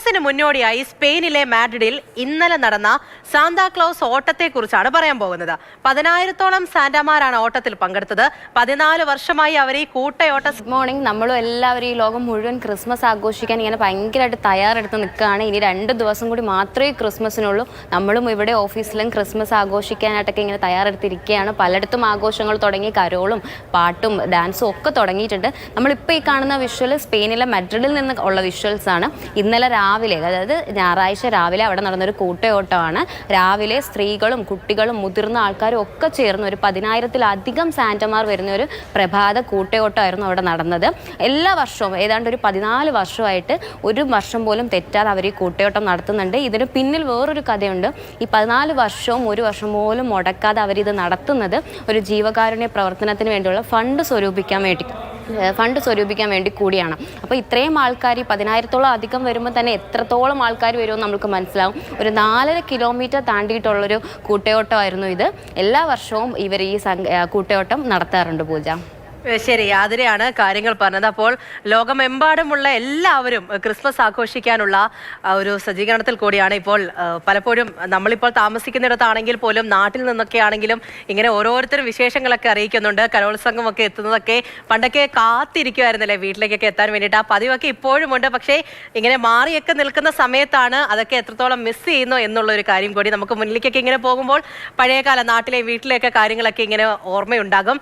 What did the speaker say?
ക്രിസ്മസിന് മുന്നോടിയായി സ്പെയിനിലെ മാഡ്രിഡിൽ ഇന്നലെ നടന്ന സാന്താക്ലോസ് ഓട്ടത്തെക്കുറിച്ചാണ് പറയാൻ പോകുന്നത്. പതിനായിരത്തോളം സാന്റാമാരാണ് ഓട്ടത്തിൽ പങ്കെടുത്തത്. പതിനാല് വർഷമായി അവർ ഈ കൂട്ടയോട്ട മോർണിംഗ് നമ്മളും എല്ലാവരും ഈ ലോകം മുഴുവൻ ക്രിസ്മസ് ആഘോഷിക്കാൻ ഇങ്ങനെ ഭയങ്കരമായിട്ട് തയ്യാറെടുത്ത് നിൽക്കുകയാണ്. ഇനി രണ്ട് ദിവസം കൂടി മാത്രമേ ക്രിസ്മസിനുള്ളൂ. നമ്മളും ഇവിടെ ഓഫീസിലും ക്രിസ്മസ് ആഘോഷിക്കാനായിട്ടൊക്കെ ഇങ്ങനെ തയ്യാറെടുത്തിരിക്കുകയാണ്. പലയിടത്തും ആഘോഷങ്ങൾ തുടങ്ങി കരോളും പാട്ടും ഡാൻസും ഒക്കെ തുടങ്ങിയിട്ടുണ്ട്. നമ്മളിപ്പോൾ ഈ കാണുന്ന വിഷ്വൽ സ്പെയിനിലെ മെഡ്രിഡിൽ നിന്ന് ഉള്ള വിഷ്വൽസ് ആണ്. ഇന്നലെ അതായത് ഞായറാഴ്ച രാവിലെ അവിടെ നടന്നൊരു കൂട്ടയോട്ടമാണ്. രാവിലെ സ്ത്രീകളും കുട്ടികളും മുതിർന്ന ആൾക്കാരും ഒക്കെ ചേർന്ന് ഒരു പതിനായിരത്തിലധികം സാന്റമാർ വരുന്ന ഒരു പ്രഭാത കൂട്ടയോട്ടമായിരുന്നു അവിടെ നടന്നത്. എല്ലാ വർഷവും ഏതാണ്ട് ഒരു പതിനാല് വർഷമായിട്ട് ഒരു വർഷം പോലും തെറ്റാതെ അവർ ഈ കൂട്ടയോട്ടം നടത്തുന്നുണ്ട്. ഇതിന് പിന്നിൽ വേറൊരു കഥയുണ്ട്. ഈ പതിനാല് വർഷവും ഒരു വർഷം പോലും മുടക്കാതെ അവരിത് നടത്തുന്നത് ഒരു ജീവകാരുണ്യ പ്രവർത്തനത്തിന് വേണ്ടിയുള്ള ഫണ്ട് സ്വരൂപിക്കാൻ വേണ്ടി. ഫണ്ട് സ്വരൂപിക്കാൻ വേണ്ടി കൂടിയാണ്. അപ്പോൾ ഇത്രയും ആൾക്കാർ ഈ പതിനായിരത്തോളം അധികം വരുമ്പോൾ തന്നെ എത്രത്തോളം ആൾക്കാർ വരുമെന്ന് നമുക്ക് മനസ്സിലാവും. ഒരു നാലര കിലോമീറ്റർ താണ്ടിയിട്ടുള്ളൊരു കൂട്ടയോട്ടമായിരുന്നു ഇത്. എല്ലാ വർഷവും ഇവർ ഈ കൂട്ടയോട്ടം നടത്താറുണ്ട് പൂജ. ശരി അതിനെയാണ് കാര്യങ്ങൾ പറഞ്ഞത്. അപ്പോൾ ലോകമെമ്പാടുമുള്ള എല്ലാവരും ക്രിസ്മസ് ആഘോഷിക്കാനുള്ള ഒരു സജ്ജീകരണത്തിൽ കൂടിയാണ് ഇപ്പോൾ പലപ്പോഴും നമ്മളിപ്പോൾ താമസിക്കുന്നിടത്താണെങ്കിൽ പോലും നാട്ടിൽ നിന്നൊക്കെ ആണെങ്കിലും ഇങ്ങനെ ഓരോരുത്തരും വിശേഷങ്ങളൊക്കെ അറിയിക്കുന്നുണ്ട്. കലോത്സവമൊക്കെ എത്തുന്നതൊക്കെ പണ്ടൊക്കെ കാത്തിരിക്കുമായിരുന്നല്ലേ വീട്ടിലേക്കൊക്കെ എത്താൻ വേണ്ടിയിട്ട്. ആ പതിവൊക്കെ ഇപ്പോഴും ഉണ്ട് പക്ഷേ ഇങ്ങനെ മാറിയൊക്കെ നിൽക്കുന്ന സമയത്താണ് അതൊക്കെ എത്രത്തോളം മിസ് ചെയ്യുന്നു എന്നുള്ള ഒരു കാര്യം കൂടി നമുക്ക് മുന്നിലേക്കൊക്കെ ഇങ്ങനെ പോകുമ്പോൾ പഴയകാല നാട്ടിലെ വീട്ടിലെയൊക്കെ കാര്യങ്ങളൊക്കെ ഇങ്ങനെ ഓർമ്മയുണ്ടാകും.